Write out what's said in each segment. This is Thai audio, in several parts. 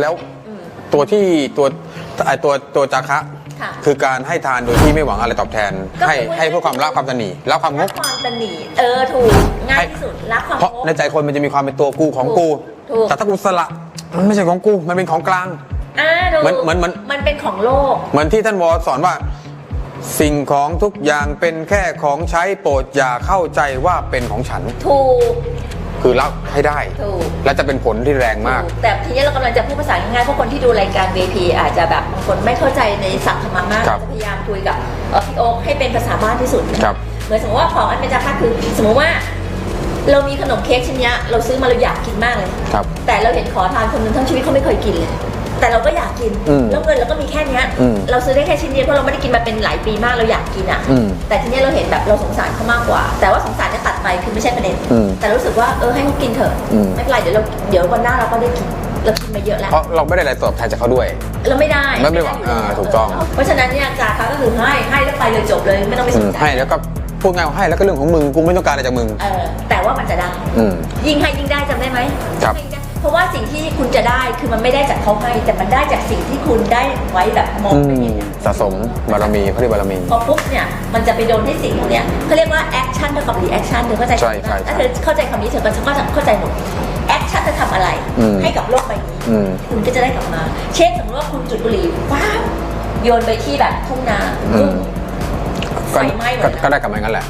แล้วอืมตัวที่ตัวไอตัวตัวจาคะค่ะคือการให้ทานโดยที่ไม่หวังอะไรตอบแทน ก็คือให้ว่า ให้เพื่อความละความตนีละความงรักก ความตนีเออถูกง่ายที่สุดรักความเพราะโง่ในใจคนมันจะมีความเป็นตัวกูของกู ถูก แต่ถ้ากูสละมันไม่ใช่ของกู มันเป็นของกลาง อ่าถูกเหมือนเหมือนเหมือนมันเป็นของโลก เหมือนที่ท่านวอสอนว่า สิ่งของทุกอย่างเป็นแค่ของใช้โปรดอย่าเข้าใจว่าเป็นของฉัน ถูก คือละให้ได้ ถูก และจะเป็นผลที่แรงมาก แต่ทีนี้เรากำลังจะพูดภาษาง่ายๆเพราะคนที่ดูรายการ VP อาจจะแบบบางคนไม่เข้าใจในศัพท์ธรรมะมากครับจะพยายามคุยกับเอ่อพี่โอ๊คให้เป็นภาษาบ้านที่สุดนะครับ เหมือนสมมติว่าของอันเป็นจาค่าคือ สมมติว่า เรามีขนมเค้กชิ้นเนี้ยเราซื้อมาเราอยากกินมากเลย ครับ แต่เราเห็นขอทานคนหนึงทั้งชีวิตเขาไม่เคยกินเลย แต่เราก็อยากกิน อืมแล้วเงินเราก็มีแค่เนี้ยอืมเราซื้อได้แค่ชิ้นเดียวเพราะเราไม่ได้กินมาเป็นหลายปีมากเราอยากกินอะ อืมแต่ทีเนี้ยเราเห็นแบบเราสงสารเขามากกว่า แต่ว่าสงสารเนี่ยตัด ไปคือไม่ใช่ประเด็น อืมแต่รู้สึกว่าเออให้เขากินเถอะอืม ไม่เป็นไรเดี๋ยวเราเดี๋ยววันหน้าเราก็ได้กินเรากินมาเยอะแล้ว เพราะเราไม่ได้อะไรตอบแทนจากเขาด้วย เราไม่ได้ไม่ไม่หวังอ่าถูกต้อง เพราะฉะนั้นเนี่ยจาคะก็คือให้ให้แล้วไปเลยจบเลยไม่ต้องไปอืสมนใจให้แล้วก็พูดง่ายว่าให้แล้วก็เรื่องของมึงกูไม่ต้องการอะไรจากมึง เออแต่ว่ามันจะได้ อืม ยิ่งให้ยิ่งได้จำได้ไหมครับยิ่งให้ยิ่งได้ เพราะว่าสิ่งที่คุณจะได้คือมันไม่ได้จากเขาให้แต่มันได้จากสิ่งที่คุณได้ไว้แบบมองอืไปมเห็นอะสะสมบารมีเขาเรียกบารมี พอปุ๊บเนี่ยมันจะไปโดนที่สิ่งพวกเนี้ยเขาเรียกว่าแอคชั่นเท่ากับรีแอคชั่นเธอเข้าใจใช่ใช่ถ้าเธอเข้าใจคำนี้เธอก็เข้าใจเข้าใจหมดแอคชั่นจะทำอะไร อืม ให้กับโลกใบนี้ อืม คุณก็จะได้กลับมา เช่นสมมติว่าคุณจุดบุหรี่ว้าวโยนไปที่แบบทุ่งนาอืมไฟก็ไหม้หมก็ดก็ได้กลับมาอย่างนั้นแหละ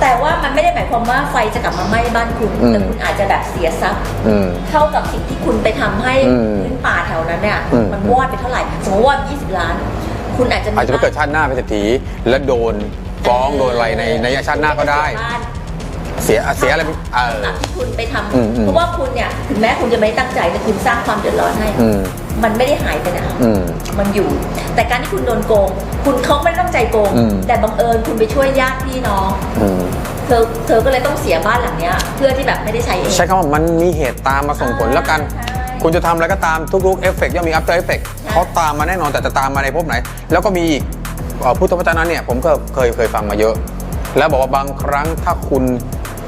แต่ว่ามันไม่ได้หมายความว่าไฟจะกลับมาไหม้บ้านคุณอืม แต่คุณอาจจะแบบเสียทรัพย์ อืม เท่ากับสิ่งที่คุณไปทำให้อืมพื้นป่าแถวนั้นเนี่ยอืม มันวอดไปเท่าไหร่ สมมติว่า 20 ล้าน คุณอาจจะมีอาจจะไปเกิดชาติหน้าเป็นเศรษฐีแล้วโดนฟ้องโดนอะไรในในชาติหน้าก็ได้ บ้านเสียเสียอะไรไม่เออหลักที่คุณไปทำอืมอืม เพราะว่าคุณเนี่ยถึงแม้คุณจะไม่ได้ตั้งใจแต่คุณสร้างความเดือดร้อนให้ อืม มันไม่ได้หายไปไหนอืม มันอยู่ แต่การที่คุณโดนโกง คุณเขาไม่ได้ตั้งใจโกง อืม แต่บังเอิญคุณไปช่วยญาติพี่น้อง อืมเธอเธอก็เลยต้องเสียบ้านหลังเนี้ย เพื่อที่แบบไม่ได้ใช้เองใช้คำว่ามันมีเหตุตามมาส่งผลแล้วกัน ใช่ คุณจะทำอะไรก็ตามทุกๆเอฟเฟกย่อมมี after effect ใช่เขาตามมาแน่นอนแต่จะตามมาในภพไหน แล้วก็มีอีกเอ่อพุทธวจนะเนี่ยผมก็เคยเคยฟังมาเยอะ แล้วบอกว่าบางครั้งถ้าคุณ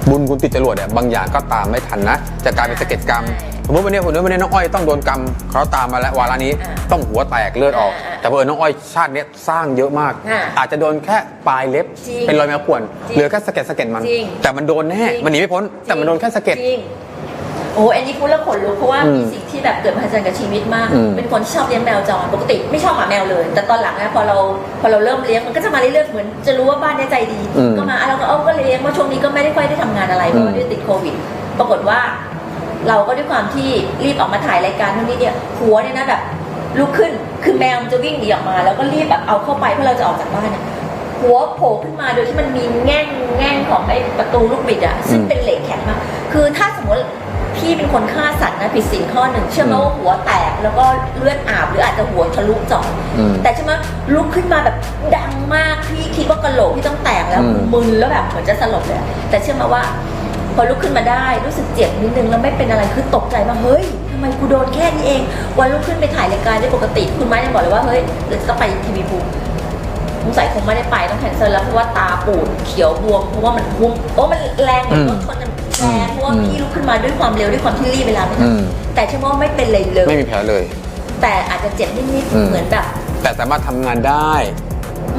บุญคุณติดจรวดเนี่ยบางอย่างก็ตามไม่ทันนะ จะกลายเป็นสะเก็ดกรรมสมมติวันนี้คุณนึกวันนี้น้องอ้อยต้องโดนกรรมเขาตามมาแล้ววาระนี้อ่าต้องหัวแตกเลือดออกอ่าแต่เพื่อนน้องอ้อยชาติเนี้ยสร้างเยอะมากอ่าอาจจะโดนแค่ปลายเล็บจริงเป็นรอยแมวข่วนจริงเหลือแค่สะเก็ดสะเก็ดมันจริงแต่มันโดนแน่จริงมันหนีไม่พ้นแต่มันโดนแค่สะเก็ดจริง โอ้อันนี้พูดแล้วขนลุกเพราะว่าอืมมีสิ่งที่แบบเกิดมหัศจรรย์กับชีวิตมากอืมเป็นคนที่ชอบเลี้ยงแมวจรปกติไม่ชอบหมาแมวเลย แต่ตอนหลังนะพอเราพอเราเริ่มเลี้ยงมันก็จะมาเรื่อยๆเหมือนจะรู้ว่าบ้านเนี้ยใจดีอืมก็มาอะเราก็เอาก็เลี้ยงเพราะช่วงนี้ก็ไม่ได้ค่อยได้ทำงานอะไรเพราะว่าอืมด้วยติดโควิด ปรากฏว่า เราก็ด้วยความที่รีบออกมาถ่ายรายการนู่นนี่เนี่ยหัวเนี่ยนะแบบลุกขึ้นคือแมวมันจะวิ่งหนีออกมา แล้วก็รีบแบบเอาเข้าไปเพื่อเราจะออกจากบ้านเนี่ยหัวโผล่ขึ้นมาโดยที่มันมีแง่งแง่งของไอ้ประตูลูกบิดอะซึ่งอืมเป็นเหล็กแข็งมากคือถ้าสมมติ พี่เป็นคนฆ่าสัตว์นะผิดศีลข้อหนึ่งเชื่อไหมอืมว่าหัวแตกแล้วก็เลือดอาบหรืออาจจะหัวทะลุเจาะอืมแต่ใช่ไหมลุกขึ้นมาแบบดังมากพี่คิดว่ากระโหลกที่ต้องแตกแล้วอืม มึนแล้วแบบเหมือนจะสลบเลยอะแต่เชื่อไหมาว่า พอลุกขึ้นมาได้รู้สึกเจ็บนิดนึงแล้วไม่เป็นอะไรคือตกใจมากเฮ้ยทำไมกูโดนแค่นี้เอง วันลุกขึ้นไปถ่ายรายการได้ปกติ คุณไม้ยังบอกเลยว่าเฮ้ยเดี๋ยวจะไปทีวีภูสงสัยคงไม่ได้ไปต้องแคนเซิลแล้วเพราะว่าตาปูดเขียวบวมเพราะว่ามันพุ่งโอ้มันแรงเหมือนรถชนกัน แรงเพราะว่าอืมพี่ลุกขึ้นมาด้วยความเร็วด้วยความที่รีบเวลาไม่ทัอืนมแต่เชื่อว่าไม่เป็นเลยเลย ไม่มีแผลเลย แต่อาจจะเจ็บนิดอืมๆเหมือนแบบ แต่สามารถทำงานได้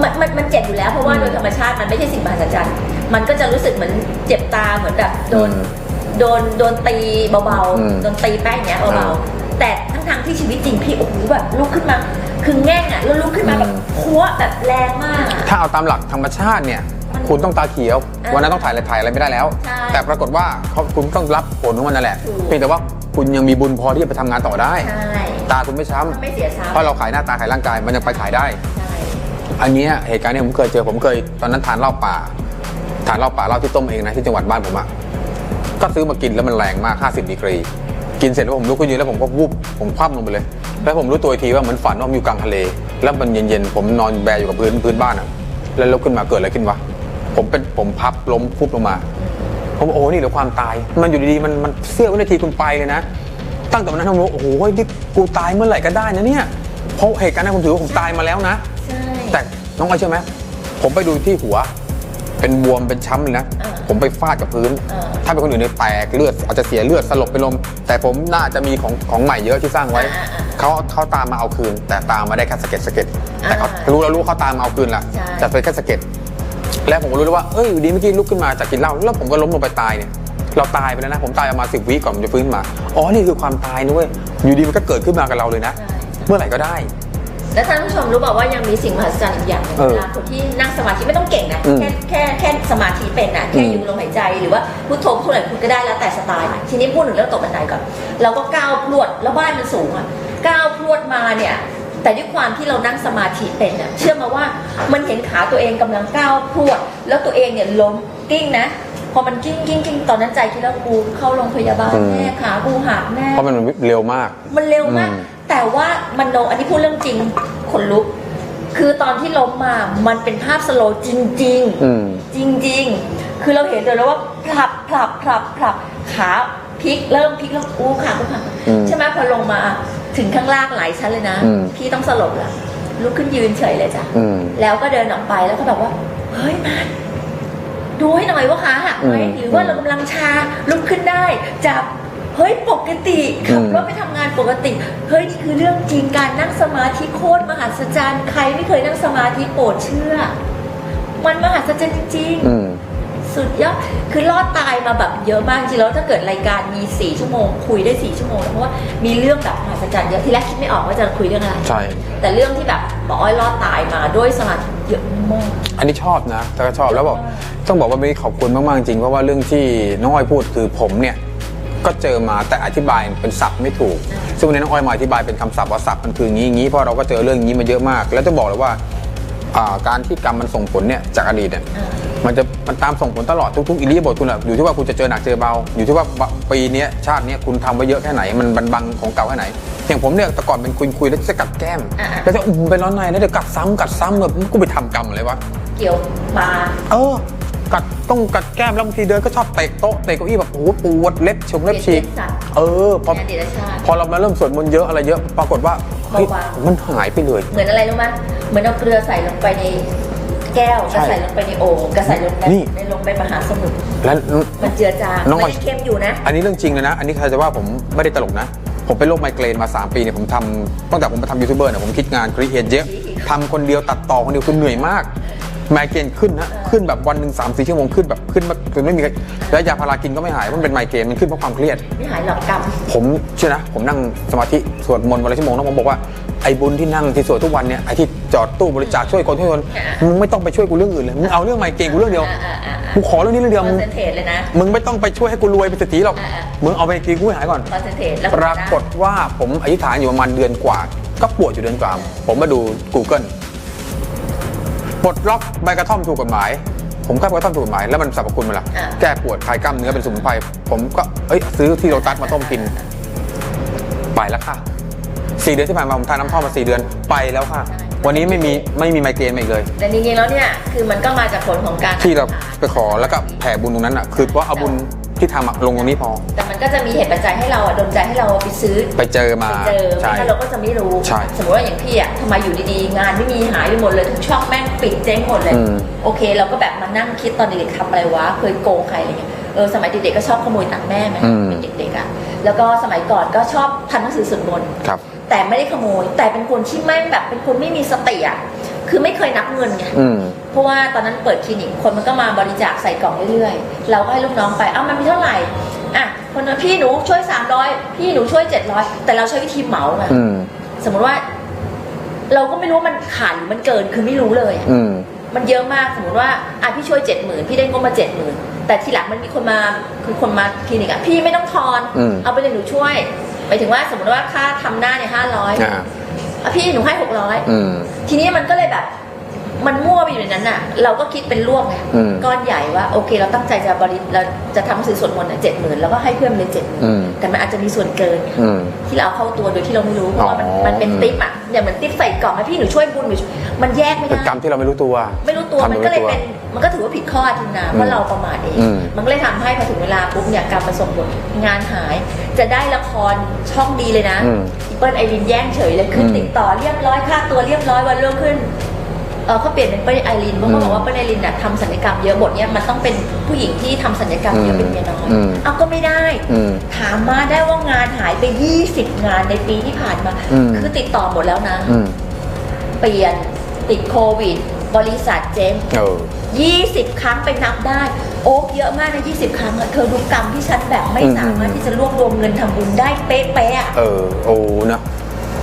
มันมันมันเจ็บอยู่แล้วเพราะว่าอืมโดยธรรมชาติมันไม่ใช่สิ่งมหัศจรรย์มันก็จะรู้สึกเหมือนเจ็บตาเหมือนแบบโดนอืมโดนโดนตีเบาอืมๆโดนตีแป้งอย่างเงี้ยอ่าเบาๆแต่ทั้งทางๆที่ชีวิตจริงพี่โอ้โหแบบลุกขึ้นมา คือแง่งอะแล้วลุกขึ้นมาแบบอืมพัวแบบแรงมากอะถ้าเอาตามหลักธรรมชาติเนี่ยมัน คุณต้องตาเขียวอ่าวันนั้นต้องถ่ายอะไรถ่ายอะไรไม่ได้แล้วใช่แต่ปรากฏว่าเขาคุณต้องรับผลของมันนั่นแหละถูกเพียงแต่ว่าคุณยังมีบุญพอที่จะไปทำงานต่อได้ใช่ตาคุณไม่ช้ไม่เสียทรัพำย์เพราะเราขายหน้าตาขายร่างกายมันยังไปขายได้ใช่อันเนี้ยเหตุการณ์เนี้ผมเคยเจอผมเคยตอนนั้นทานเหล้าป่าทานเหล้าป่าเหล้าที่ต้มเองนะที่จังหวัดบ้านผมอะก็ซื้อมากินแล้วมันแรงมาก 50ดีกรี กินเสร็จแล้วผมลุกขึ้นยืนแล้วผมก็วูบผมคว่ำลงไปเลย แล้วผมรู้ตัวอีกทีว่าเหมือนฝันว่าผมอยู่กลางทะเล แล้วมันเย็นๆผมนอนแบอยู่กับพื้นพื้นบ้านอะแล้วลุกขึ้นมาเกิดอะไรขึ้นวะ ผมเป็นผมพับล้มฟุบลงมา ผมบอกโอ้โหนี่เหรือความตาย มันอยู่ดีๆมันมันเสี้ยววินาทีคุณไปเลยนะ ตั้งแต่วันนั้นผมรู้โอ้โหนี่กูตายเมื่อไหร่ก็ได้นะเนี่ยเพราะเหตุการณ์นั้นผมถือว่าผมตายมาแล้วนะ ใช่แต่น้องอ้อยเชื่อไหมผมไปดูที่หัว เป็นบวมเป็นช้ำเลยนะอ่าผผมไปฟาดกับพื้นเออถ้าเป็นคนอื่นเนี่ยแตกเลือดอาจจะเสียเลือดสลบเป็นลม แต่ผมน่าจะมีของของใหม่เยอะที่สร้างไว้อ่าอ่าเขาเขาตามมาเอาคืน แต่ตามมาได้แค่สะเก็ดสะเก็ดแต่เขาอ่ารู้แล้วรู้เขาตามมาเอาคืนละใช่ แต่เป็นแค่สะเก็ด แล้วผมก็รู้แล้วว่าเอ้ยอยู่ดีเมื่อกี้ลุกขึ้นมาจากกินเหล้าแล้วผมก็ล้มลงไปตายเนี่ยเราตายไปแล้วนะ ผมตายประมาณสิบวิก่อนผมจะฟื้นมา อ๋อ นี่คือความตายนะเว้ย อยู่ดีมันก็เกิดขึ้นมากับเราเลยนะใช่เมื่อไหร่ก็ได้ แล้วท่านผู้ชมรู้เปล่าว่ายังมีสิ่งมหัศจรรย์อีกอย่างหนึ่งเออเวลาคนที่นั่งสมาธิไม่ต้องเก่งนะอืมแค่แค่แค่สมาธิเป็นนะแค่อืมอยู่ลมหายใจหรือว่าพุทโธพุทโธไหนคุณก็ได้แล้วแต่สไตล์ ทีนี้พูดถึงเรื่องตกบันไดก่อน เราก็ก้าวพรวดแล้วบ้านมันสูงอะ ก้าวพรวดมาเนี่ย แต่ด้วยความที่เรานั่งสมาธิเป็นอะเชื่อมาว่ามันเห็นขาตัวเองกำลังก้าวพรวด แล้วตัวเองเนี่ยล้มกิ้งนะพอมันกิ้งกิ้งกิ้งตอนนั้นใจคิดแล้วกูเข้าโรงพยาบาลอืมแน่ขากูหักแน่เพราะมันเร็วมาก มันเร็วมากอืมแต่ว่ามันโนอันนี้พูดเรื่องจริงขนลุก คือตอนที่ล้มมามันเป็นภาพสโลว์จริงอืมๆจริงๆคือเราเห็นเลยแล้วว่าพลับพลับพลับพลับขาพลิกเริ่มพลิกแล้วอู้ขากูหักอืมใช่ไหมพอลงมา ถึงข้างล่างหลายชั้นเลยนะ อืม พี่ต้องสลบละลุกขึ้นยืนเฉยเลยจ้ะ อืม แล้วก็เดินออกไปแล้วก็แบบว่า เฮ้ยมันดูให้หน่อยว่าขาหักไหมอืมหรือว่าเรากำลังชาลุกขึ้นได้จับเฮ้ยปกติขับอืมรถไปทำงานปกติ เฮ้ยนี่คือเรื่องจริงการนั่งสมาธิโคตรมหัศจรรย์ใครไม่เคยนั่งสมาธิโปรดเชื่อ มันมหัศจรรย์จริงอืมๆ สุดยอดคือรอดตายมาแบบเยอะมากจริงแล้วถ้าเกิดรายการมีสี่ชั่วโมง คุยได้สี่ชั่วโมงเพราะว่ามีเรื่องแบบมหัศจรรย์เยอะที่แรกคิดไม่ออกว่าจะคุยเรื่องอะไรใช่แต่เรื่องที่แบบหมออ้อยรอดตายมาด้วยสมาธิเยอะมากอันนี้ชอบนะแต่ก็ชอบแล้วบอกต้องบอกว่าไม่ขอบคุณมากๆจริงเพราะว่าเรื่องที่น้องอ้อยพูดคือผมเนี่ยก็เจอมาแต่อธิบายเป็นศัพท์ไม่ถูก ซึ่งวันนี้น้องอ้อยมาอธิบายเป็นคำศัพท์ว่าศัพท์มันคืองี้งี้เพราะเราก็เจอเรื่องงนี้มาเยอะมาก แล้วจะบอกเลยว่าการที่กรรมมันส่งผลเนี่ยจากอดีตเนี่ย มันจะมันตามส่งผลตลอดทุกๆอิริยาบถคุณอะอยู่ที่ว่าคุณจะเจอหนักเจอเบา อยู่ที่ว่าปีเนี้ยชาติเนี้ยคุณทำไว้เยอะแค่ไหน มันบันบังของเก่าแค่ไหน อย่างผมเนี่ยแต่ก่อนเป็นคุยคุยๆแล้วจะกัดแก้มอ่าๆแล้วจะอุ้มไปร้อนในแล้วเดี๋ยวกัดซ้ำกัดซ้ำแบบกูไปทำกรรมอะไรวะเกี่ยวมาเออกัดต้องกัดแก้มแล้วบางทีเดินก็ชอบเตะโต๊ะเตะเก้าอี้แบบโอ้โหปวดเล็บชงเล็บฉีกสัตว์เออพอในอดีตชาติพอเรามาเริ่มสวดมนต์เยอะอะไรเยอะปรากฏว่าเฮ้ยเบาๆมันหายไปเลย เหมือนอะไรรู้ไหมเหมือนเอาเกลือใส่ลงไปใน แก้วใช่ก็ใส่ลงไปในโอ่งก็ใส่ลงไปนี่ ในลงไปมหาสมุทรแล้ว มันเจือจางน้องมันอ้อยยังเค็มอยู่นะ อันนี้เรื่องจริงเลยนะ อันนี้ใครจะว่าผมไม่ได้ตลกนะ ผมเป็นโรคไมเกรนมา 3 ปีเนี่ยผมทำตั้งแต่ผมมาทำยูทูบเบอร์เนี่ยผมคิดงานครีเอทเยอะทำคนเดียวตัดต่อคนเดียวคือเหนื่อยมากไมเกรนขึ้นนะ ขึ้นแบบวันหนึ่งสามสี่ชั่วโมงขึ้นแบบขึ้นมาจนไม่มีใครแล้วยาพารากินก็ไม่หายเพราะมันเป็นไมเกรนมันขึ้นเพราะความเครียด ไม่หายหรอกกรรม ผมเชื่อนะ ผมนั่งสมาธิสวดมนต์วันละชั่วโมงแล้วผมบอกว่า ไอ้บุญที่นั่งที่สวดทุกวันเนี่ยไอ้ที่จอดตู้บริจาคช่วยคนช่วยคนอ่ามึงไม่ต้องไปช่วยกูเรื่องอื่นเลยมึงเอาเรื่องไมเกรนกูเรื่องเดียวอ่าอ่าอ่ากูขอเรื่องนี้เรื่องเดียวคอมึนงเซนเทรตเลยนะมึงไม่ต้องไปช่วยให้กูรวยเป็นเศรษฐีหรอกอ่าอ่ามึงเอาไปกินกูให้หายก่อนคอนเซนเทรตแล้วปรากฏว่าผมอธิษฐานอยู่ประมาณเดือนกว่า ก็ปวดอยู่เดือนกว่าผมมาดู Google ปลดล็อกใบกระท่อมถูกกฎหมาย ผมก็ใบกระท่อมถูกกฎหมายแล้วมันสรรพคุณมันล่ะอ่าแก้ปวดคลายกล้ามเนื้อเป็นสมุนไพรผมก็เอ้ยซื้อที่โรตัสมาต้มกินไปแล้วค่ะ สี่เดือนที่ผ่านมาผมทานน้ำท่อมมาสี่เดือนไปแล้วค่ะ วันนี้ไม่มีไม่มีไมเกรนมาอีกเลย แต่จริงๆแล้วเนี่ยคือมันก็มาจากผลของการที่เราไปขอแล้วก็แผ่บุญตรงนั้นอะคือว่าเอาบุญที่ทำอะลงตรงนี้พอ แต่มันก็จะมีเหตุปัจจัยให้เราอะดนใจให้เราไปซื้อไปเจอมาไปเจอไม่ใช่งั้นเราก็จะไม่รู้ ใช่สมมติว่าอย่างพี่อะทำไมอยู่ดีๆ งานไม่มีหายไปหมดเลยทุกช่องแม่งปิดเจ๊งหมดเลย อืม โอเค เราก็แบบมานั่งคิดตอนเด็กๆทำอะไรวะเคยโกงใครอะไรเงี้ยเออสมัยเด็กๆก็ชอบขโมยตังค์แม่ไหมอืม เป็นเด็กๆอะแล้วก็สมัยก่อนก็ชอบทำหนังสือสวดมนต์ ครับ แต่ไม่ได้ขโมย แต่เป็นคนที่แม่งแบบเป็นคนไม่มีสติอะคือไม่เคยนับเงินไงอืม เพราะว่าตอนนั้นเปิดคลินิกคนมันก็มาบริจาคใส่กล่องเรื่อยๆ เราก็ให้ลูกน้องไปเอ้ามันมีเท่าไหร่อะคนนั้นพี่หนูช่วย 300 พี่หนูช่วย 700 แต่เราใช้วิธีเหมาไงอืม สมมติว่า เราก็ไม่รู้ว่ามันขาดหรือมันเกินคือไม่รู้เลยอะ อืม มันเยอะมากสมมติว่าอะพี่ช่วย70,000พี่ได้งบมา70,000แต่ทีหลังมันมีคนมาคือคนมาคลินิกอะพี่ไม่ต้องทอน อืมเอาไปเลยหนูช่วยห มายถึงว่าสมมติว่าค่าทำหน้าเนี่ยห้าร้อยอ่าอะพี่หนูให้หกร้อยอืมทีนี้มันก็เลยแบบ มันมั่วไปอยู่ในนั้นน่ะ เราก็คิดเป็นรวบไงอืมก้อนใหญ่ว่าโอเค เราตั้งใจจะบริเราจะทำหนังสือสวดมนต์เจ็ดหมื่นแล้วก็ให้เพื่อนเลยเจ็ดหมื่นอืมแต่มันอาจจะมีส่วนเกินอืมที่เราเอาเข้าตัวโดยที่เราไม่รู้เพราะว่ามันอ๋อมันเป็นติ๊บอะอย่างเหมือนติ๊บใส่กล่องให้พี่หนูช่วยบุญหนูช่วยมันแยกไม่เป็นได้กรรมที่เราไม่รู้ตัว ไม่รู้ตัวทำมันไก็เลยรู้ตัวเป็นมันก็ถือว่าผิดข้ออาทินาเพราะเราประมาทเองอืมมันก็เลยทำให้พอถึงเวลาปุ๊บเนี่ยกรรมมาส่งผลงานหาย จะได้ละครช่องดีเลยนะอืมพี่เปิ้ลไอรินแย่งเฉยเลยขึ้นอืมติดต่อเรียบร้อยค่าตัวเรียบร้อยวันรุ่งขึ้น เออเขาเปลี่ยนเป็นเปิ้ลไอรินเพราะเขาบอกว่าเปิ้ลไอรินน่ะทำศัลยกรรมเยอะบทเนี้ยมันต้องเป็นผู้หญิงที่ทำศัลยกรรมเยอะเป็นเมียน้อยอืมเอาก็ไม่ได้ อืมถามมาได้ว่างานหายไป 20 งานในปีที่ผ่านมา อืม คือติดต่อหมดแล้วนะ อืมเปลี่ยนติดโควิด บริษัทเจ๊ง เออ 20 ครั้งไปนับได้ โอ๊กเยอะมากนะ 20 ครั้งอะเธอดูกรรมที่ฉันแบบไม่อืม สามารถที่จะรวบรวมเงินทำบุญได้เป๊ะๆอะ เออโอ้เนอะ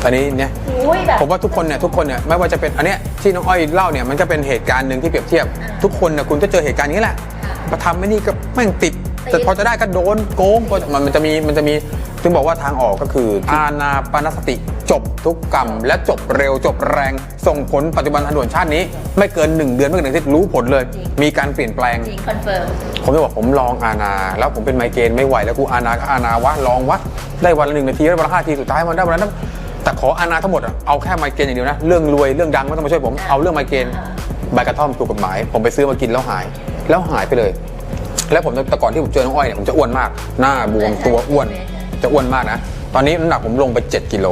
อันนี้เนี่ยอุ้ยแบบผมว่าทุกคนเนี่ยทุกคนเนี่ยไม่ว่าจะเป็นอันเนี้ยที่น้องอ้อยเล่าเนี่ยมันก็เป็นเหตุการณ์หนึ่งที่เปรียบเทียบอ่าทุกคนเนี่ยคุณจะเจอเหตุการณ์นี้แหละค่ะมาทำไม่นี่ก็แม่งติดติด แต่พอจะได้ก็โดนโกงก็มันมันจะมีมันจะมีถึงบอกว่าทางออกก็คืออาณาปานสติจบทุกกรรม และจบเร็วจบแรง ส่งผลปัจจุบันทันด่วนชาตินี้ ไม่เกิน 1 เดือนไม่เกินหนึ่งอาทิตย์รู้ผลเลย มีการเปลี่ยนแปลงจริงคอนเฟิร์มผมจะบอกผมลองอาณาแล้วผมเป็นไมเกรนไม่ไหวแล้วกูอาณาก็อาณาวะลองวะได้วันละหนึ่งนาทีได้วันละห้าทีสุดท้ายมันได้วันละนั้น แต่ขออาณาทั้งหมดอะเอาแค่ไมเกรนอย่างเดียวนะ เรื่องรวยเรื่องดังไม่ต้องมาช่วยผม เอาเรื่องไมเกรนอ่าใบกระท่อมถูกกฎหมาย ผมไปซื้อมากินแล้วหาย แล้วหายไปเลย แล้วผมแต่ก่อนที่ผมเจอน้องอ้อยเนี่ยผมจะอ้วนมาก หน้าบวมตัวอ้วน จะอ้วนมากนะ ตอนนี้น้ำหนักผมลงไป 7 กิโล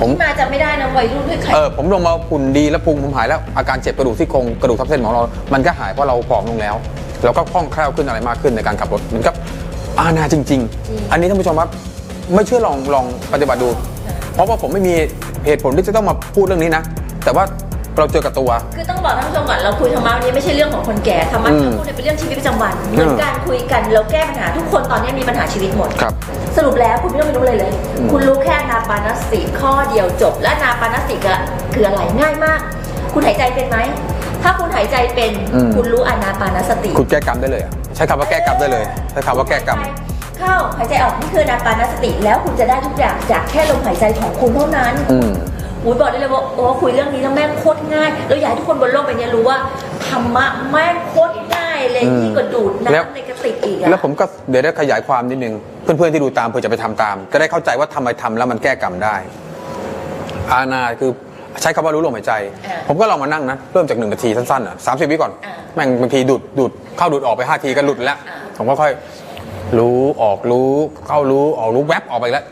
ผมที่มาจะไม่ได้นะวัยรุ่นด้วยใครเออผมลงมาหุ่นดีแล้วพุงผมหายแล้วอาการเจ็บกระดูกที่โครงกระดูกทับเส้นของเรา มันก็หายเพราะเราผอมลงแล้วแล้วก็คล่องแคล่วขึ้นอะไรมากขึ้นในการขับรถมันก็อาณาจริง ๆ อันนี้ท่านผู้ชมครับไม่เชื่อลองลองปฏิบัติดู เพราะว่าผมไม่มีเหตุผลที่จะต้องมาพูดเรื่องนี้นะ แต่ว่าเราเจอกับตัว คือต้องบอกท่านผู้ชมก่อนเราคุยธรรมะวันนี้ไม่ใช่เรื่องของคนแก่ธรรมะอืที่มเราพูดเนี่ยเป็นเรื่องชีวิตประจำวันเหมือนการคุยกันเราแก้ปัญหาทุกคนตอนนี้มีปัญหาชีวิตหมด ครับ สรุปแล้วคุณไม่ต้องไปรู้เลยเลยอืมคุณรู้แค่นาปานสติข้อเดียวจบ และนาปานสติก็คืออะไรง่ายมาก คุณหายใจเป็นไหมถ้าคุณหายใจเป็นอืม คุณรู้อานาปานสติ คุณแก้กรรมได้เลยอะใช้คำว่าแก้กรรมได้เลย ใช้คำว่าแก้กรรม เข้าหายใจออกนี่คืออานาปานสติ แล้วคุณจะได้ทุกอย่างจากแค่ลมหายใจของคุณเท่านั้นอืมอูยบอกได้เลยว่าโอ้คุยเรื่องนี้แล้วแม่งโคตรง่าย แล้วอยากให้ทุกคนบนโลกใบนี้รู้ว่าธรรมะแม่งโคตรง่ายเลยอืมยิ่งกว่าดูดแล้ว น้ำในกระติกอีกอะ แล้วผมก็เดี๋ยวได้ขยายความนิดนึง เพื่อนๆที่ดูตามเพื่อจะไปทำตาม จะได้เข้าใจว่าทำไมทำแล้วมันแก้กรรมได้ อาณาคือใช้คำว่ารู้ลมหายใจผมก็ลองมานั่งนะ เริ่มจากหนึ่งนาทีสั้นๆอะสามสิบวิก่อนแม่งบางทีดูดดูดเข้าดูดออกไปห้าทีก็หลุดแล้วผมก็ค่อย รู้ออกรู้เข้ารู้ออกรู้แวบออกไปแล้ว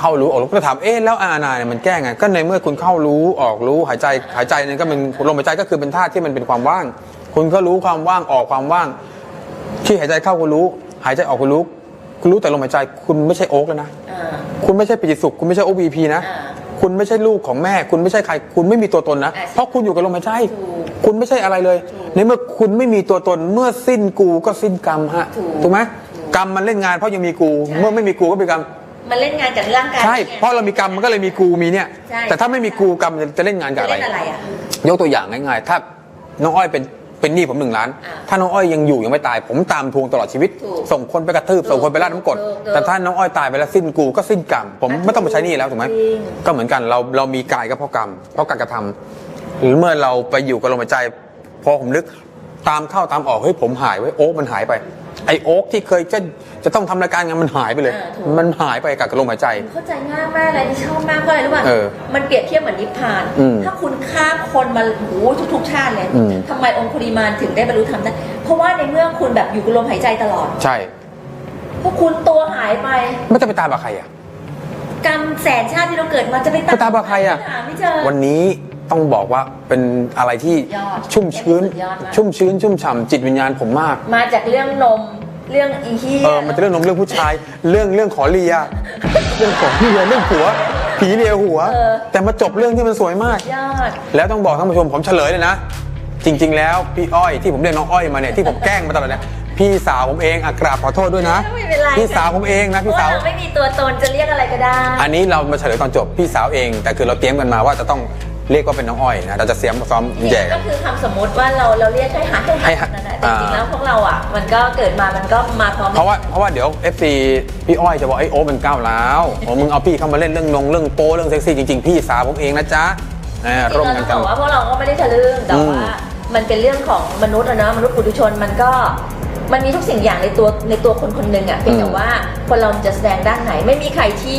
เข้ารู้ออกรู้ก็ถามเอ๊ะแล้วอาณาเนี่ยมันแก้ไงก็ในเมื่อคุณเข้ารู้ออกรู้หายใจหายใจเนี่ยก็เป็นลมหายใจก็คือเป็นท่าที่มันเป็นความว่าง คุณก็รู้ความว่างออกความว่าง ที่หายใจเข้าคุณรู้ หายใจออกคุณรู้คุณรู้แต่ลมหายใจคุณไม่ใช่โอ๊กแล้วนะอ่าคุณไม่ใช่ปิติสุข คุณไม่ใช่โอบีพีนะอ่าคุณไม่ใช่ลูกของแม่ คุณไม่ใช่ใคร คุณไม่มีตัวตนนะอ่าเพราะคุณอยู่กับลมหายใจถูกคุณไม่ใช่อะไรเลย ในเมื่อคุณไม่มีตัวตน เมื่อสิ้นกูก็สิ้นกรรมฮะ ถูกถูกไหม กรรมมันเล่นงานเพราะยังมีกูใช่เมื่อไม่มีกูก็เป็นกรรมมันเล่นงานกับร่างกายใช่ไงเพราะเรามีกรรมมันก็เลยมีกูมีเนี่ยใช่แต่ถ้าไม่มีกูกรรมมันจะเล่นงานกับจะอะไรเล่นอะไรอะยกตัวอย่างง่ายๆ ถ้าน้องอ้อยเป็นเป็นหนี้ผมหนึ่งล้านอ่าถ้าน้องอ้อยยังอยู่ยังไม่ตาย ผมตามทวงตลอดชีวิตถูกส่งคนไปกระทืบส่งคนไปราดน้ำกรดถูกถูกแต่ถ้าน้องอ้อยตายไปแล้วสิ้นกูก็สิ้นกรรม ผมอะไม่ต้องไปใช้หนี้แล้วถูกไหมจริงก็เหมือนกันเราเรามีกายก็เพราะกรรมเพราะการกระทำหรือเมื่อเราไปอยู่กับลมหายใจ พอผมนึกตามเข้าตามออกเฮ้ยผมหายไว้ยโอ๊กมันหายไป ไอโอ๊กที่เคยจะจะต้องทำรายการงานมันหายไปเลยอ่าถูก มันหายไปกับลมหายใจ เข้าใจง่ายมากเลยที่ชอบมากเพราะอะไรรู้ป่ะเออมันเปรียบเทียบเหมือนนิพพาน อืมถ้าคุณฆ่าคนมาโอ้โหทุกๆชาติเลยอืม ทำไมองคุริมานถึงได้บรรลุธรรมได้เพราะว่าในเมื่อคุณแบบอยู่กับลมหายใจตลอดใช่พวกคุณตัวหายไปไม่จะไปตามกับใครอะ กรรมแสนชาติที่เราเกิดมาจะไปไปตามกับใครอะ หาไม่เจอวันนี้ ต้องบอกว่าเป็นอะไรที่ยอดชุ่มชื้นสุดยอดมาก ชุ่มชื้น ชุ่มฉ่ำจิตวิญญาณผมมาก มาจากเรื่องนมเรื่องอีเฮียเออมันจะเรื่องนมเรื่องผู้ชาย เรื่องเรื่องขอเลีย เรื่องขอเลียเรื่องผัว ผีเลียหัว แต่มาจบเรื่องที่มันสวยมาก ยอด แล้วต้องบอกท่านผู้ชมผมเฉลยเลยนะ จริง ๆ แล้วพี่อ้อยที่ผมเรียกน้องอ้อยมาเนี่ยที่ผมแกล้งมาตลอดเนี่ยพี่สาวผมเองอะกราบขอโทษด้วยนะ ไม่เป็นไรพี่สาวผมเองนะพี่สาว เพระเรไม่มีตัวตนจะเรียกอะไรก็ได้ อันนี้เรามาเฉลยตอนจบพี่สาวเอง แต่คือเราเตรียมกันมาว่าจะต้อง เรียกว่าเป็นน้องอ้อยนะเราจะเสียมซ้อมแย่กัก็น คือคำสมมติว่าเราเราเรียกให้หักให้ให้หัหักกนั่นแหละอ่าจริงๆแล้วพวกเราอะ มันก็เกิดมามันก็มาพร้อมเพราะว่าเพราะว่าเดี๋ยว FC พี่อ้อยจะบอกไอ้ยโอ๊ตมันก้าวร้าวโอ้มึงเอาพี่เข้ามาเล่นเรื่องนงเรื่องโป้เรื่องเซ็กซี่จริงๆ พี่สาวผมเองนะจ๊ะเออจริร่วงมๆกันเรากันบอกว่าพวกเราก็ไม่ได้ทะลึ่งแต่อืม ว่ามันเป็นเรื่องของมนุษย์อะเนอะมนุษย์ปุถุชนมันก็มันมีทุกสิ่งอย่างในตัวในตัวคนคนหนึ่งอะเพียงแต่ว่าคนเราจะแสดงด้านไหน ไม่มีใครที่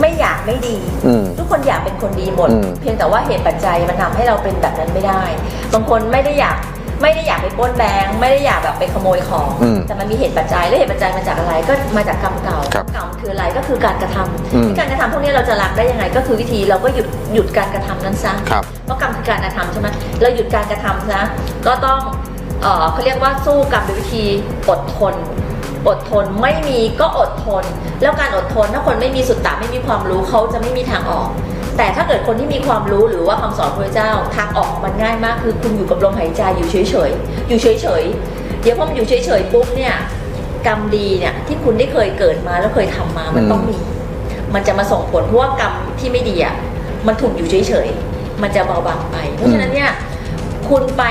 ไม่อยากไม่ดี อืมทุกคนอยากเป็นคนดีหมด อืมเพียงแต่ว่าเหตุปัจจัยมันทำให้เราเป็นแบบนั้นไม่ได้ บางคนไม่ได้อยากไม่ได้อยากไปปล้นแบงค์ไม่ได้อยากแบบไปขโมยของ อืมแต่มันมีเหตุปัจจัยและเหตุปัจจัยมาจากอะไรก็มาจากกรรมเก่าครับกรรมเก่ามันคืออะไรก็คือการกระทำอืม ที่การกระทำพวกนี้เราจะรักได้ยังไง ก็คือวิธีเราก็หยุดหยุดการกระทำนั้นซะ ครับ เพราะกรรมคือการกระทำใช่ไหมเราหยุดการกระทำซะก็ต้องเอ่อเขาเรียกว่าสู้กรรมโดยวิธีอดทน อดทนไม่มีก็อดทน แล้วการอดทนถ้าคนไม่มีสุตตะไม่มีความรู้เขาจะไม่มีทางออก แต่ถ้าเกิดคนที่มีความรู้หรือว่าคำสอนพระเจ้าทางออกมันง่ายมากคือคุณอยู่กับลมหายใจอยู่เฉยๆอยู่เฉยๆเดี๋ยวพอมันอยู่เฉยๆปุ๊บเนี่ยกรรมดีเนี่ยที่คุณได้เคยเกิดมาแล้วเคยทำมามันต้องมี มันจะมาส่งผลเพราะว่ากรรมที่ไม่ดีอะมันถูกอยู่เฉยๆมันจะเบาบางไป เพราะฉะนั้นเนี่ยคุณไป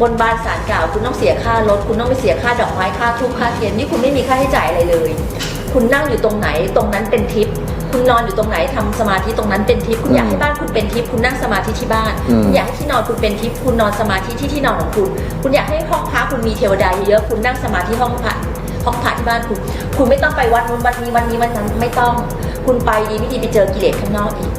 บนบานสารกล่าว คุณต้องเสียค่ารถ คุณต้องไปเสียค่าดอกไม้ค่าทูบค่าเทียนนี่คุณไม่มีค่าใช้จ่ายอะไรเลย คุณนั่งอยู่ตรงไหนตรงนั้นเป็นทิพย์คุณนอนอยู่ตรงไหนทำสมาธิตรงนั้นเป็นทิพย์คุณอยากให้บ้านคุณเป็นทิพย์คุณนั่งสมาธิที่บ้านอืมคุณอยากให้ที่นอนคุณเป็นทิพย์คุณนอนสมาธิที่ที่นอนของคุณ คุณอยากให้ห้องพักคุณมีเทวดาเยอะๆคุณนั่งสมาธิห้องพักห้องพักที่บ้านคุณ คุณไม่ต้องไปวัดนู้นวัดนี้วันนี้วันนั้นไม่ต้อง คุณไปดีไม่ดีไปเจอกิเลสข้างนอกอีก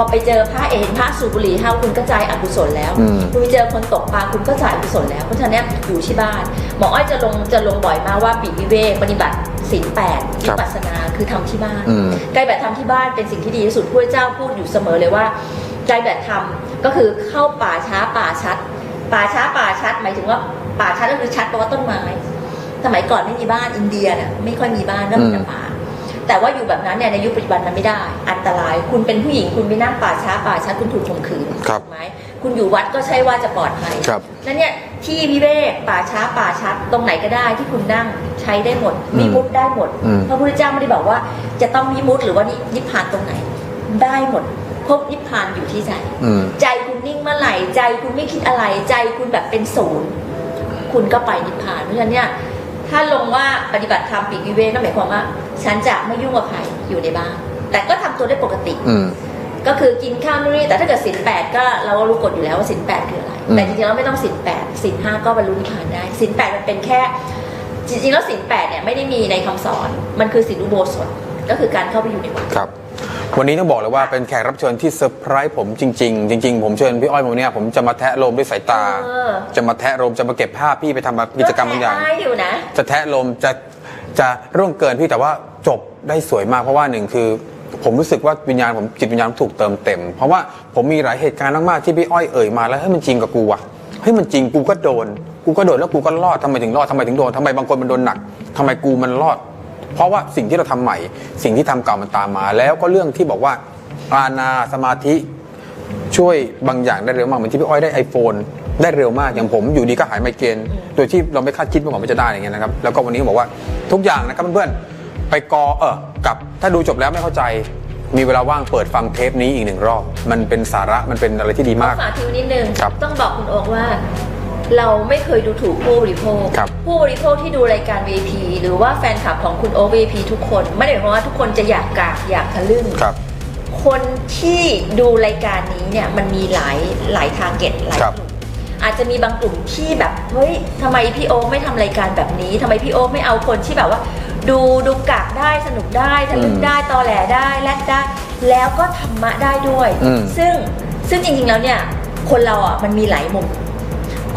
พอไปเจอพระเอกเห็นพระสูบบุหรี่ห้าวคุณก็ใจายอกุศลแล้วอืมคุณไปเจอคนตกปลาคุณก็จ่ายอกุศลแล้ว เพราะฉะนั้นเนี่ยอยู่ที่บ้าน หมออ้อยจะลงจะลงบ่อยมากว่าปีกวิเวกปฏิบัติศีลแปดควิรับปัสสนาคือทำที่บ้านอืมการแบบทำที่บ้านเป็นสิ่งที่ดีที่สุดพระเจ้าพูดอยู่เสมอเลยว่าการแบบทำก็คือเข้าป่าช้าป่าชัด ป่าช้าป่าชัด หมายถึงว่าป่าชัดก็คือชัดแปลว่าต้นไม้ สมัยก่อนไม่มีบ้านอินเดียน่ะไม่ค่อยมีบ้านเริ่มมีแต่ป่า แต่ว่าอยู่แบบนั้นเนี่ยในยุคปัจจุบันมันไม่ได้ อันตราย คุณเป็นผู้หญิงคุณไปนั่งป่าช้าป่าช้าคุณถูกข่มขืนครับถูกไหมคุณอยู่วัดก็ใช่ว่าจะปลอดภัยครับนั่นเนี่ยที่วิเวกป่าช้าป่าชัดตรงไหนก็ได้ที่คุณนั่งใช้ได้หมด มีมุดได้หมดอืมพระพุทธเจ้าไม่ได้บอกว่า จะต้องมีมุดหรือว่านินิพพานตรงไหน ได้หมดพบนิพพานอยู่ที่ใจอืมใจคุณนิ่งเมื่อไหร่ใจคุณไม่คิดอะไรใจคุณแบบเป็นศูนย์คุณก็ไปนิพพานเพราะฉะนั้นเนี่ย ถ้าลงว่าปฏิบัติธรรมปีกวิเวกก็หมายความว่า ฉันจะไม่ยุ่งกับใครอยู่ในบ้าน แต่ก็ทำตัวได้ปกติอืมก็คือกินข้าวนู่นนี่แต่ถ้าเกิดสินแปดก็เราก็รู้กฎอยู่แล้วว่าสินแปดคืออะไรอืมแต่จริงๆเราไม่ต้องสินแปดสินห้าก็บรรลุนิพพานได้สินแปดมันเป็นแค่ จริงๆแล้วสินแปดเนี่ยไม่ได้มีในคำสอนมันคือสินอุโบสถก็คือการเข้าไปอยู่ในวัดครับ วันนี้ต้องบอกเลยว่าเป็นแขกรับเชิญที่เซอร์ไพรส์ผมจริง ๆ จริง ๆ ผมเชิญพี่อ้อยมาเนี่ยผมจะมาแทะโลมด้วยสายตา เออ จะมาแทะโลมจะมาเก็บภาพพี่ไปทำกิจกรรมบางอย่าง ได้อยู่นะ จะแทะลมจะจะร่วงเกินพี่แต่ว่าจบได้สวยมากเพราะว่าหนึ่งคือ ผมรู้สึกว่าวิญญาณผมจิตวิญญาณผมถูกเติมเต็ม เพราะว่าผมมีหลายเหตุการณ์มากๆที่พี่อ้อยเอ่ยมาแล้วเฮ้ยมันจริงกับกูวะเฮ้ยมันจริงกูก็โดน กูก็โดนแล้วกูก็รอดทำไมถึงรอดทำไมถึงโดนทำไมบางคนมันโดนหนักทำไมกูมันรอด เพราะว่าสิ่งที่เราทำใหม่ สิ่งที่ทำเก่ามันตามมา แล้วก็เรื่องที่บอกว่าอาณาสมาธิช่วยบางอย่างได้เร็วมากเหมือนที่พี่อ้อยได้ iPhone ได้เร็วมากอย่างผมอยู่ดีก็หายไมเกรนโดยที่เราไม่คาดคิดมาก่อนว่าจะได้อย่างเงี้ยนะครับแล้วก็วันนี้บอกว่าทุกอย่างนะครับเพื่อนๆไปกอเออกับถ้าดูจบแล้วไม่เข้าใจมีเวลาว่างเปิดฟังเทปนี้อีกหนึ่งรอบ มันเป็นสาระมันเป็นอะไรที่ดีมากฝากทิวนิดนึงครับต้องบอกคุณโอ๊กว่า เราไม่เคยดูถูกผู้บริโภค ครับผู้บริโภคที่ดูรายการ VIP หรือว่าแฟนคลับของคุณโอ๊ก VIP ทุกคน ไม่ได้หมายความว่าทุกคนจะอยากกากอยากทะลึ่งครับคนที่ดูรายการนี้เนี่ยมันมีหลายหลายทาร์เก็ตหลายครับกลุ่ม อาจจะมีบางกลุ่มที่แบบเฮ้ยทำไมพี่โอ๊คไม่ทำรายการแบบนี้ทำไมพี่โอ๊คไม่เอาคนที่แบบว่า ดูดูกากได้สนุกได้ทะลึ่งอืมได้ตอแหลได้แลดได้ แล้วก็ธรรมะได้ด้วย อืมซึ่งซึ่งจริงๆแล้วเนี่ย คนเราอะมันมีหลายมุม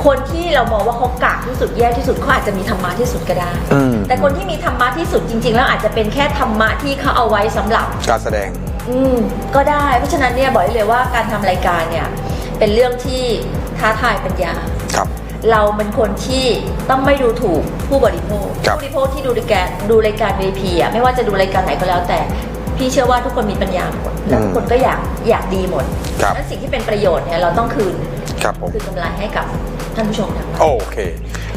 คนที่เรามองว่าเขากากที่สุดแย่ที่สุดเขาอาจจะมีธรรมะที่สุดก็ได้ อืม แต่คนที่มีธรรมะที่สุดจริง ๆ แล้วอาจจะเป็นแค่ธรรมะที่เขาเอาไว้สำหรับ การแสดง อืมก็ได้ เพราะฉะนั้นเนี่ยบอกได้เลยว่าการทำรายการเนี่ย เป็นเรื่องที่ท้าทายปัญญา ครับ เราเป็นคนที่ต้องไม่ดูถูกผู้บริโภคครับ ผู้บริโภคที่ดูรายการดูรายการ VP อะไม่ว่าจะดูรายการไหนก็แล้วแต่ พี่เชื่อว่าทุกคนมีปัญญาหมดแล้วทุกคนก็อยากอยากดีหมดครับ นั้นสิ่งที่เป็นประโยชน์เนี่ยเราต้องคืนครับผม คืนกำไรให้กับ ท่านผู้ชมทั้งหลายโอเค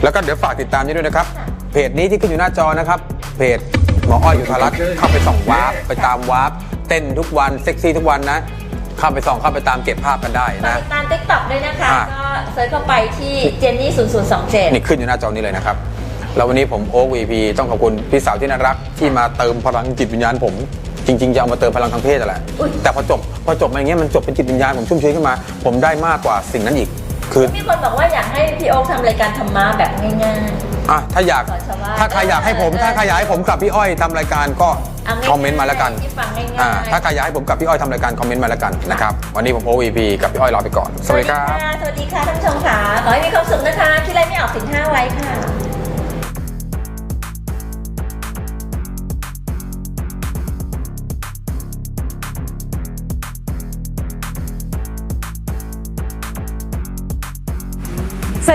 แล้วก็เดี๋ยวฝากติดตามนี้ด้วยนะครับ เพจนี้ที่ขึ้นอยู่หน้าจอนะครับ เพจหมออ้อยอยู่ทารักษ์เข้าไปส่องวาร์ปไปตามวาร์ปเต้นทุกวันเซ็กซี่ทุกวันนะเข้าไปส่องเข้าไปตามเก็บภาพกันได้ฝากนะ ติดตามติ๊กต็อกด้วยนะคะ อะ ก็เซิร์ชเข้าไปที่เจนนี่0027 นี่ขึ้นอยู่หน้าจอนี้เลยนะครับ แล้ววันนี้ผมโอ๊ควีพีต้องขอบคุณพี่สาวที่น่ารักที่มาเติมพลังจิตวิญญาณผม จริงๆจะเอามาเติมพลังทางเพศนั่นแหละ อุ๊ย แต่พอจบพอจบมาอย่างเงี้ยมันจบเป็นจิตวิญญาณผมชุ่มชื้นขึ้นมา ผมได้มากกว่าสิ่งนั้นอีก คือมีคนบอกว่าอยากให้พี่โอ๊คทำรายการธรรมะแบบง่าย อะถ้าอยาก สอนชาวบ้าน ถ้าใครอยากให้ผมเออถ้าใครอยากให้ผมกับพี่อ้อยทำรายการก็ๆเอาง่ายๆคอมเมนต์มาแล้วกัน ที่ฟังง่ายๆอ่า ถ้าใครอยากให้ผมกับพี่อ้อยทำรายการคอมเมนต์มาแล้วกันนะครับ วันนี้ผมโอวีพีกับพี่อ้อยลาไปก่อน สวัสดีครับสวัสดีค่ะท่านผู้ชมค่ะขอให้มีความสุขนะคะคิดอะไรไม่ออกสินห้าไว้ค่ะ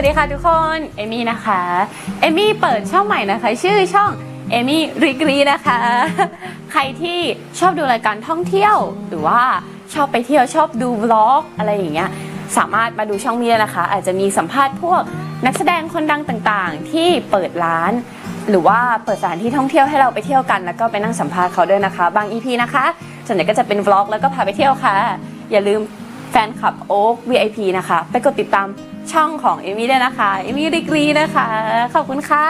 วัสดีค่ะทุกคน เอมี่นะคะ เอมี่เปิดช่องใหม่นะคะ ชื่อช่องเอมี่ริกรีนะคะ ใครที่ชอบดูรายการท่องเที่ยว หรือว่าชอบไปเที่ยวชอบดูวล็อกอะไรอย่างเงี้ย สามารถมาดูช่องนี้นะคะ อาจจะมีสัมภาษณ์พวกนักแสดงคนดังต่างๆ ที่เปิดร้าน หรือว่าเปิดสถานที่ท่องเที่ยวให้เราไปเที่ยวกัน แล้วก็ไปนั่งสัมภาษณ์เขาด้วยนะคะ บาง EP นะคะส่วนใหญ่ก็จะเป็นวล็อกแล้วก็พาไปเที่ยวค่ะ อย่าลืมแฟนคลับโอ๊ก VIP นะคะ ไปกดติดตาม ช่องของเอมี่ด้วยนะคะ เอมี่ดิกรีนะคะ ขอบคุณค่ะ